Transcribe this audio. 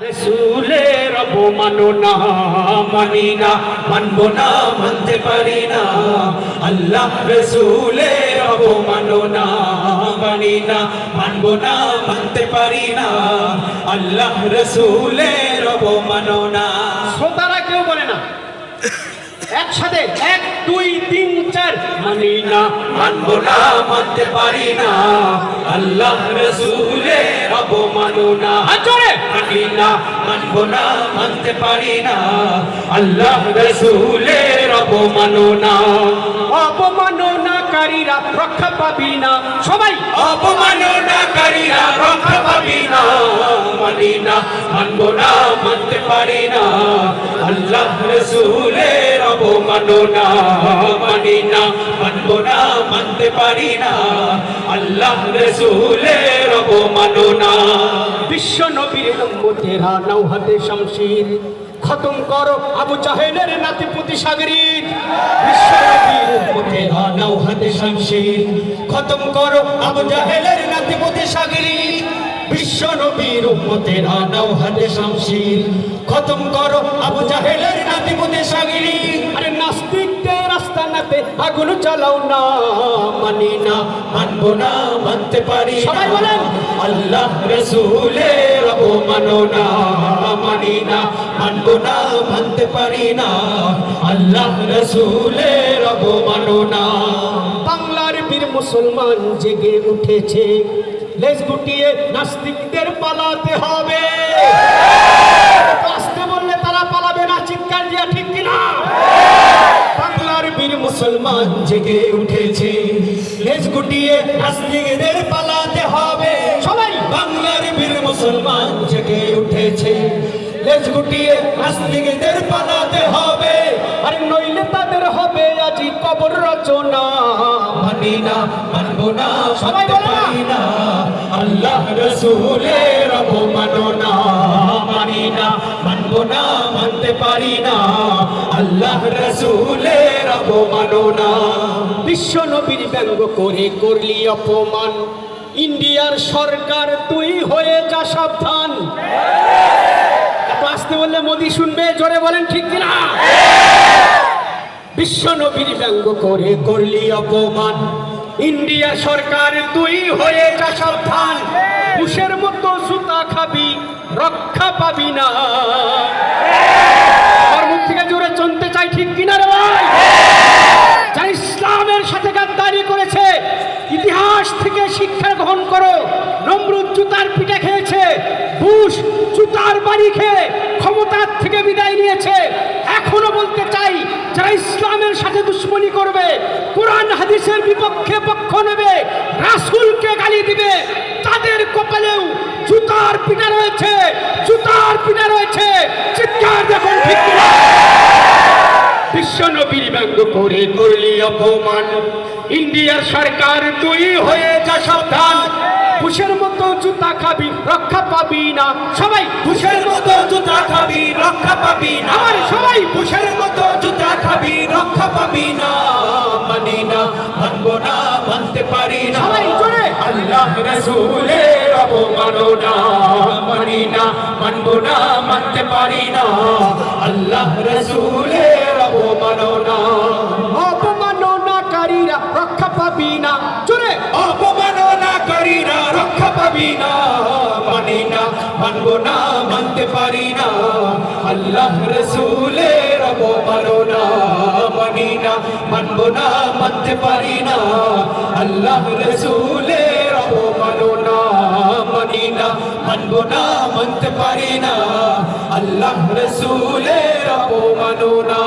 রসুলের অপমানো না মানি না, মানব না, মানতে পারি না। আল্লাহ রসুলের অপমানো না মানি না, মানব না, মানতে পারি না। আল্লাহ রসুলের অপমানো না। শ্রোতারা কেউ বলে না। একসাথে এক, দুই, তিন, চার। মানি না, মানব না, মানতে পারি না। আল্লাহ অপমানো না। জোরে। মানি না, মানব না, মানতে পারি না। আল্লাহ রসুলের অবমাননা অপমাননাকারীরা রক্ষা পাবি না। সবাই। অপমাননাকারীরা রক্ষা পাবি না। মানি না, মানব না, মানতে পারি না। আল্লাহ রসুলের অবমাননা মানি না, মানব না, মানতে পারি না। আল্লাহ রসুলের অবমাননা বিশ্ব নবীর উম্মতেরা নাও হাতে শামশির। খতম করো আবু জাহেলের নাতিপুতি সাগরিত বিশ্ব নবীর উম্মতেরা নাও হাতে শামশির। খতম করো আবু জাহেলের নাতিপুতি সাগরিত বিশ্ব নবীর উম্মতেরা নাও হাতে শামশির। খতম করো আবু জাহেলের নাতিপুতি সাগরিত আরে নাস্তিকদের আস্তানাতে আগুন জ্বালাও না মানি না। মানবো না মানতে পারি না। সবাই বলেন। আল্লাহ রসুলের অবমাননা মানি না। মানবো না মানতে পারি না। আল্লাহ রসুলের অবমাননা বাংলার বীর মুসলমান জেগে উঠেছে। লেজ গুটিয়ে নাস্তিকদের পালাতে হবে। আসতে বললে তারা পালাবে না, চিৎকার দিয়া ঠিক কিনা? বাংলার বীর মুসলমান জেগে উঠেছে। লেজ গুটিয়ে নাস্তিকদের পালাতে হবে। সবাই! বাংলার বীর মুসলমান জেগে উঠেছে। লেজ গুটিয়ে নাস্তিকদের পালাতে হবে। আর নইলে তাদের হবে আজি কবর রচনা। মানি না না সবাই বলো না। পারি না। আল্লাহ রসুলের অবমাননা মানি না মানবো না মানতে পারি না। আল্লাহ রসুলের অবমাননা বিশ্ব নবীর ব্যঙ্গ করে করলি অপমান। ইন্ডিয়ার সরকার তুই হয়ে যা সাবধান। এত আসতে বললে মোদি শুনবে জোরে বলেন ঠিক কিনা? বিশ্ব নবীর ব্যঙ্গ করে করলি অপমান। ইন্ডিয়া সরকার তুই হয়ে যা সাবধান। পুষের মতো সুতা খাবি, রক্ষা পাবি না। ইসলামের ইতিহাস থেকে শিক্ষা গ্রহণ করো পিঠে খেয়েছে বাড়ি খেয়ে ক্ষমতার থেকে বিদায় নিয়েছে। এখনও বলতে চাই, যারা ইসলামের সাথে দুশ্মনী করবে হাদিসের বিপক্ষে পক্ষ নেবে রাসূলকে গালি দিবে তাদের কপালেও জুতার পিঠা রয়েছে জুতার পিঠা রয়েছে চিৎকার দেখুন ঠিক বিশ্ব নবীর ব্যঙ্গ করে করলি অপমান ইন্ডিয়ার সরকার তুই হয়ে যা সাবধান। পুষের মতো জুতা খাবি রক্ষা পাবি না। সবাই পুষের মতো জুতা খাবি রক্ষা পাবি না। আমার সবাই পুষের মতো জুতা খাবি রক্ষা পাবি না। মানি না। পারি না। আল্লাহ রসুলের অবমাননা মানি না মানবো না মানতে পারি না। আল্লাহ রসুলের অবমাননা অপমাননাকারীরা রক্ষা পাবি না। জোরে। অপমাননাকারীরা রক্ষা পাবি না মানি না মানবো না মানতে পারি না। আল্লাহ রসুলের অবমাননা মানি না মানব না, মানতে পারি না। আল্লাহ রসুলের অবমাননা মানি না মানব না, মানতে পারি না। আল্লাহ রসুলের অবমাননা